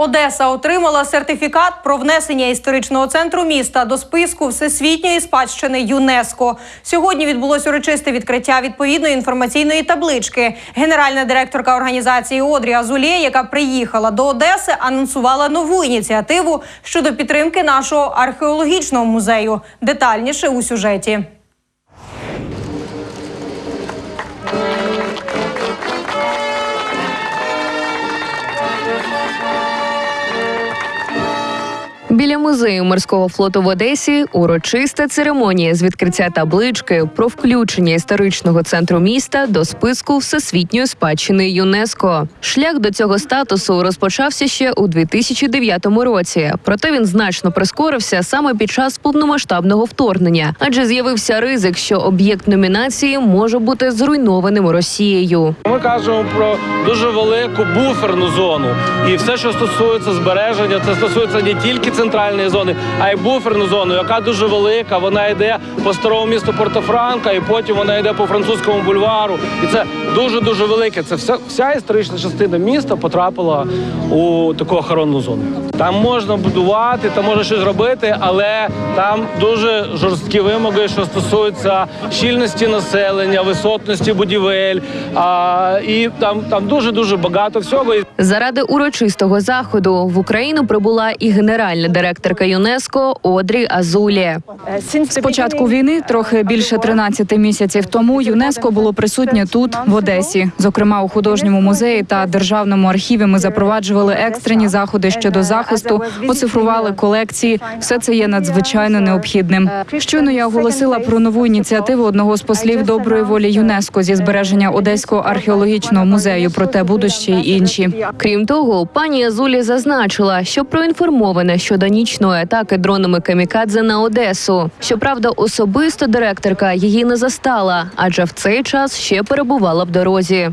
Одеса отримала сертифікат про внесення історичного центру міста до списку всесвітньої спадщини ЮНЕСКО. Сьогодні відбулось урочисте відкриття відповідної інформаційної таблички. Генеральна директорка організації Одрі Азулє, яка приїхала до Одеси, анонсувала нову ініціативу щодо підтримки нашого археологічного музею. Детальніше у сюжеті. Біля музею морського флоту в Одесі урочиста церемонія з відкриття таблички про включення історичного центру міста до списку всесвітньої спадщини ЮНЕСКО. Шлях до цього статусу розпочався ще у 2009 році. Проте він значно прискорився саме під час повномасштабного вторгнення, адже з'явився ризик, що об'єкт номінації може бути зруйнованим Росією. Ми кажемо про дуже велику буферну зону, і все, що стосується збереження, це стосується не тільки центральної зони, а й буферну зону, яка дуже велика. Вона йде по старому місту Порто-Франка, і потім вона йде по французькому бульвару. І це дуже дуже велике. Це вся, вся історична частина міста потрапила у таку охоронну зону. Там можна будувати, там можна щось робити, але там дуже жорсткі вимоги, що стосуються щільності населення, висотності будівель. А, і там, там дуже дуже багато всього. Заради урочистого заходу в Україну прибула і генеральна директорка ЮНЕСКО Одрі Азулі. З початку війни, трохи більше 13 місяців тому, ЮНЕСКО було присутнє тут, в Одесі. Зокрема, у художньому музеї та державному архіві ми запроваджували екстрені заходи щодо захисту, оцифрували колекції. Все це є надзвичайно необхідним. Щойно я оголосила про нову ініціативу одного з послів доброї волі ЮНЕСКО зі збереження Одеського археологічного музею. Проте будуть ще й інші. Крім того, пані Азулі зазначила, що проінформована щодо нічної атаки дронами камікадзе на Одесу. Щоправда, особисто директорка її не застала, адже в цей час ще перебувала в дорозі.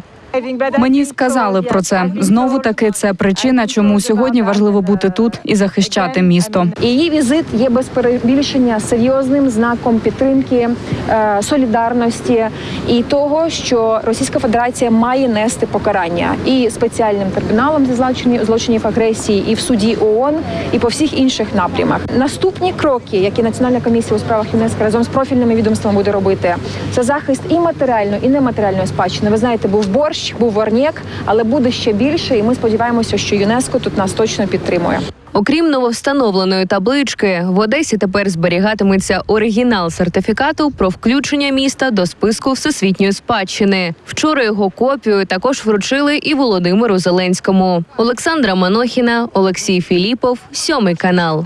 Мені сказали про це. Знову таки це причина, чому сьогодні важливо бути тут і захищати місто. Її візит є без перебільшення серйозним знаком підтримки, е, солідарності і того, що Російська Федерація має нести покарання і спеціальним трибуналом за злочинів злочинів агресії, і в суді ООН, і по всіх інших напрямах. Наступні кроки, які Національна комісія у справах ЮНЕСКО разом з профільними відомствами буде робити, це захист і матеріальної, і нематеріальної спадщини. Ви знаєте, був борщ, був варнєк, але буде ще більше. І ми сподіваємося, що ЮНЕСКО тут нас точно підтримує. Окрім нововстановленої таблички, в Одесі тепер зберігатиметься оригінал сертифікату про включення міста до списку всесвітньої спадщини. Вчора його копію також вручили і Володимиру Зеленському. Олександра Манохіна, Олексій Філіпов, сьомий канал.